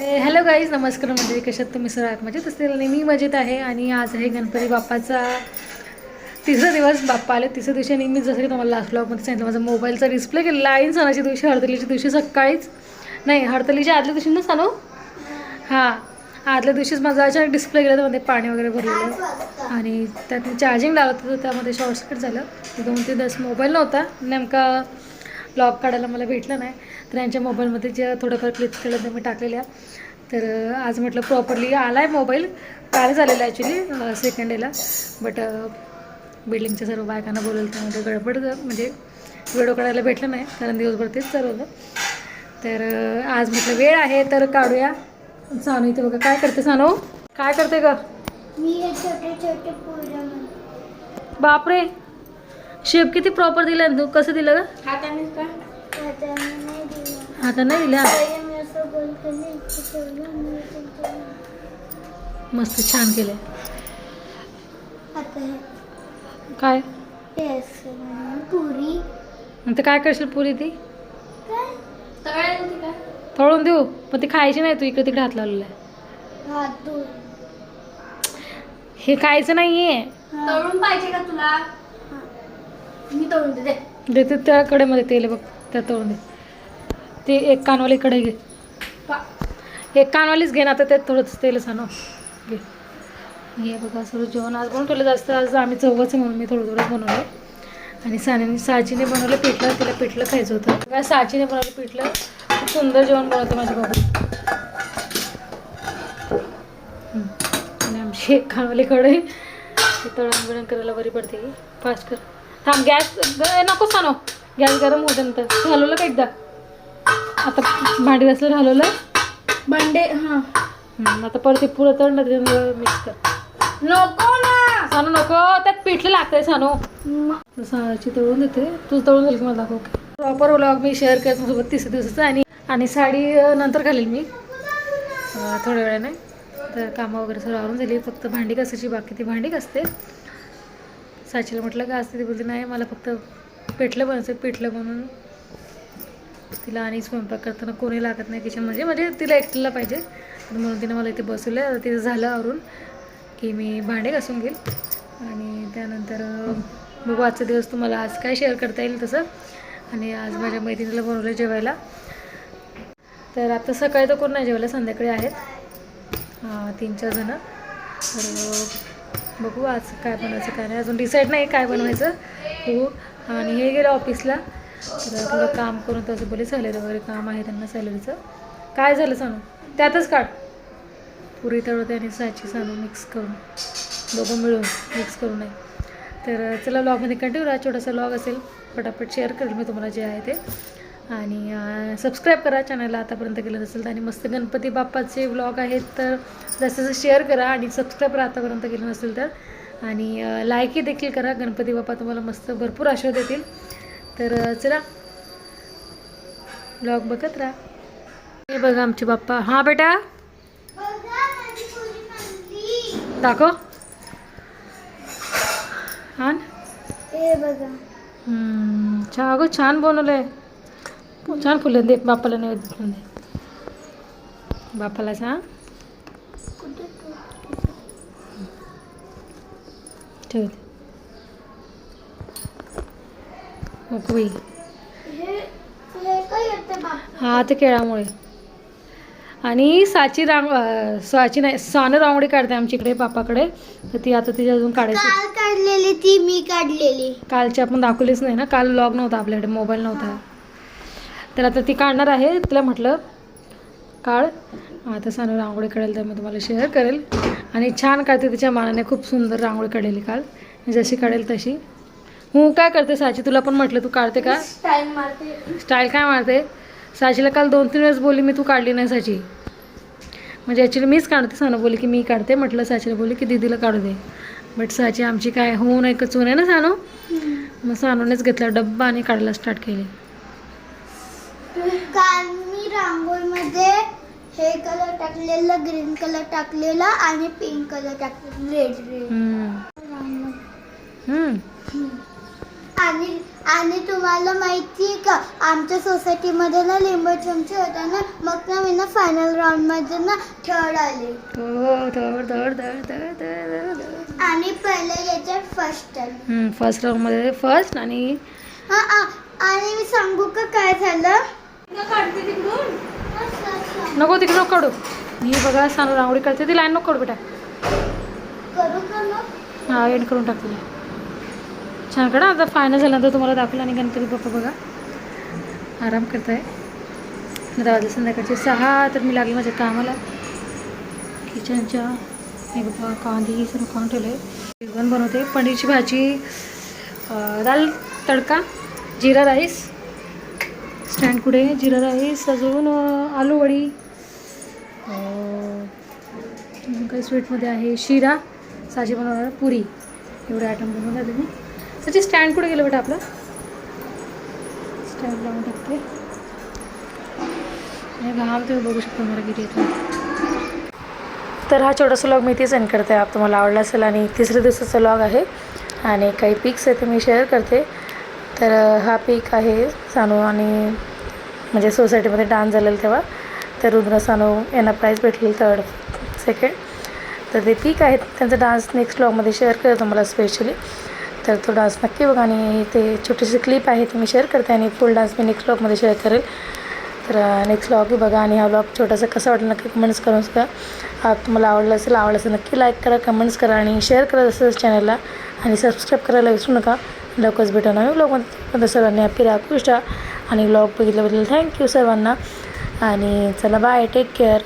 Hello guys नमस्कार म्हणजे कशात तुम्ही सर आहात? मजेत असतील? आणि मी मजेत आहे. आणि आज आहे गणपती बाप्पाचा तिसरा दिवस. बाप्पा आले तिसऱ्या दिवशी आणि मी जसं की तुम्हाला लास्ट ब्लॉगमध्ये सांगितलं माझा मोबाईलचा डिस्प्ले केलेला आहे. सणाच्या दिवशी हरतलीच्या दिवशी सकाळीच. नाही हरतलीच्या आदल्या दिवशी ना सांगू हां. आदल्या दिवशीच माझा अचानक डिस्प्ले गेला त्यामध्ये पाणी वगैरे भरलेलं. आणि त्यात मी चार्जिंग लावत होतं त्यामध्ये शॉर्टसकट झालं. दोन ते दस मोबाईल नव्हता. नेमका लॉक काढायला मला भेटलं नाही. तर यांच्या मोबाईलमध्ये जे थोडंफार क्लिप केलं ते मी टाकलेल्या. तर आज म्हटलं प्रॉपरली आला आहे मोबाईल काल झालेला ॲक्च्युली सेकंड डेला बट बिल्डिंगच्या सर्व बायकांना बोलवलं त्यामध्ये गडबड झा- म्हणजे व्हिडिओ काढायला भेटलं नाही कारण दिवसभर तेच चालू होतं. तर आज म्हटलं वेळ आहे तर काढूया. सानू इथे बघा काय करते सानू? काय करते ग? मी हे छोटे छोटे पोरं बापरे! शेप किती प्रॉपर दिला तू? कसं दिलं ग? हाताने का? दिलं आता नाही दिला. मस्त छान केलं आता काय? पुरी मग ते काय करशील पुरी ती? तळून देऊ पण ती खायची नाही तू इकडे तिकडे हात लावलेला आहे. हे खायचं नाही आहे तळून पाहिजे का तुला? मी तळून देते देते त्या कडेमध्ये तेल बघ. त्या तळून दे ते एक कानवाली कडे घे. एक कानवालीच घे ना आता त्यात थोडंच तेल सांग घे. हे बघा सर्व जेवण आज बनवून ठेवलं जास्त आज आम्ही चौघच म्हणून मी थोडं थोडं बनवलं आणि साने साचीने बनवलं पिठलं तिला पिठलं खायचं होतं. बघा, साचीने बनवलं पिठलं. खूप सुंदर जेवण बनवते माझी बाबा. आणि आमची एक कानवाली कडे तळण बिळण करायला बरी पडते. फास्ट कर. थांब गॅस नको सानो गॅस गरम होते नंतर. घालवलं का एकदा? आता भांडी घासलं घालवलं? बंडे हा. आता परत ते पुरं त्याच्यामुळे मिक्स कर. नको ना! सानू नको त्यात पिठलं लागतंय सानू. साची तळून देते. तू तळून झाली की मला दाखव. प्रॉपर व्लॉग मी शेअर करत सोबत तिसऱ्या दिवसाचा आणि आणि साडी नंतर घालेल मी. थोड्या वेळाने. तर कामं वगैरे सर्व आवरून झाली. फक्त भांडी घासायची बाकी. ती भांडी घासते. साचीला म्हटलं का असते ती बोलते नाही मला फक्त पिठलं बनवायचं पिठलं बनवून तिला आणि स्वयंपाक करताना कोणी लागत नाही किचन म्हणजे म्हणजे तिला एकटीला पाहिजे. म्हणून तिने मला इथे बसवलं आता तिथं झालं आवरून की मी भांडे घासून घेईल. आणि त्यानंतर बघू आजचा दिवस तुम्हाला आज काय शेअर करता येईल तसं. आणि आज माझ्या मैत्रिणीला बनवलं जेवायला. तर आता सकाळी तर कोण नाही जेवायला संध्याकाळी आहेत. तीन चार जणं. तर बघू आज काय बनवायचं काय नाही. अजून डिसाईड नाही काय बनवायचं. बघू. आणि हे गेलं ऑफिसला. तर थोडं काम करून तसं बोले सॅलरी वगैरे काम आहे त्यांना सॅलरीचं काय झालं सांगू? त्यातच काढ. पुरी तळवते आणि साची सांगू मिक्स करून. दोघं मिळून मिक्स करू नये. तर चला ब्लॉगमध्ये कंटिन्यू राहा. छोटासा ब्लॉग असेल पटापट शेअर करेल मी तुम्हाला जे आहे ते. आणि सबस्क्राईब करा. चॅनलला आतापर्यंत केलं नसेल तर. आणि मस्त गणपती बाप्पाचे ब्लॉग आहेत तर जास्त जास्त शेअर करा. आणि सबस्क्राईब आतापर्यंत केलं नसेल तर. आणि लाईकही देखील करा. गणपती बाप्पा तुम्हाला मस्त भरपूर आशीर्वाद देतील. तर चला. ब्लॉग बघत राहा. हे बघा आमचे बाप्पा. हां बेटा. दाखव. बघा. हम्म, छान अगं छान बनवलं आहे छान फुलं दे बापाला नैवेद्य दे बापाला सांग. ठेव दे. नको बाई हे ते केळामुळे. आणि साची रांग साची नाही सानं रांगोळी काढते आमच्या इकडे बापाकडे तर ती आता तिची अजून काढायची. काल काढलेली ती मी काढलेली. कालची आपण दाखवलीच नाही ना. काल लॉग नव्हता आपल्याकडे मोबाईल नव्हता. तर आता ती काढणार आहे तिला म्हटलं काढ आता सानू रांगोळी काढेल तर मी तुम्हाला शेअर करेल. आणि छान काढते तिच्या मानाने खूप सुंदर रांगोळी काढलेली काल. जशी काढेल तशी. हू काय करते साची? तुला पण म्हटलं तू काढते का? स्टाईल मारते. स्टाईल काय मारते? साचीला काल दोन तीन वेळेस बोलली मी तू काढली नाही साची. म्हणजे ॲक्च्युली मीच काढते सानू बोलली की मी काढते. म्हटलं साचीला बोलली की दीदीला काढू दे. बट साची आमची काय होऊ नाही कचून आहे ना सानू? मग सानूनेच घेतला डब्बा आणि काढायला स्टार्ट केली रांगोळीमध्ये हे कलर टाकलेला ग्रीन कलर टाकलेला आणि पिंक कलर टाकलेला रेड रेड. आणि आणि तुम्हाला माहिती का आमच्या सोसायटीमध्ये ना लिंबू चमचे होता ना मग ना मी ना फायनल राऊंडमध्ये ना थर्ड आले. हो धड आणि पहिले याच्यात फर्स्ट आले. फर्स्ट राऊंडमध्ये फर्स्ट आणि हा. आणि मी सांगू का काय झालं? नको तिकडे नको काढू. मी बघा सानू रांगोळी काढते ती लाईन नको काढू बेटा. हा एंड करून टाकते. छान काढा आता फायनल झाल्यानंतर तुम्हाला दाखवलं आणि गणपती बाप्पा बघा. आराम करताय. आता वाजले संध्याकाळचे सहा तर मी लागली माझ्या कामाला. किचनच्या. हे बघा कांदी सर्व खाऊन ठेवलं आहे जेवण बनवते. पनीरची भाजी दाल तडका जिरा राईस स्टँड कुठे? जिरा राईस अजून आलूवडी आलू वडी. अजून काही स्वीटमध्ये आहे. शिरा साजी बनवणार पुरी. एवढे आयटम बनवून झाले मी. त्याची स्टँड कुठे गेलं बेटा आपलं? स्टँड लावून टाकते. घाम तुम्ही बघू शकता मला किती येतो. तर हा छोटासा लॉग मी इथेच एंड करते. आप तुम्हाला आवडला असेल आणि तिसऱ्या दिवसाचा लॉग आहे. आणि काही पिक्स आहे ते मी शेअर करते. तर हा पीक आहे सानू आणि म्हणजे सोसायटीमध्ये डान्स झालेला तेव्हा. तर रुद्र सानू यांना प्राईज भेटलेली थर्ड सेकंड तर ते पीक आहेत. त्यांचा डान्स नेक्स्ट ब्लॉगमध्ये शेअर करतो मला स्पेशली तर तो डान्स नक्की बघा आणि ते छोटीशी क्लिप आहे ती मी शेअर करते आणि फुल डान्स मी नेक्स्ट ब्लॉगमध्ये शेअर करेल. तर नेक्स्ट ब्लॉगही बघा आणि हा ब्लॉग छोटासा कसा वाटला नक्की कमेंट्स करून सुद्धा हा तुम्हाला आवडला असेल आवडला असेल नक्की लाईक करा कमेंट्स करा आणि शेअर करा तसंच चॅनलला आणि सबस्क्राईब करायला विसरू नका. लवकरच भेटा नवीन ब्लॉगमध्ये सर्वांनी हॅपी राहा खुश राहा. आणि ब्लॉग बघितल्याबद्दल थँक्यू सर्वांना. आणि चला बाय टेक केअर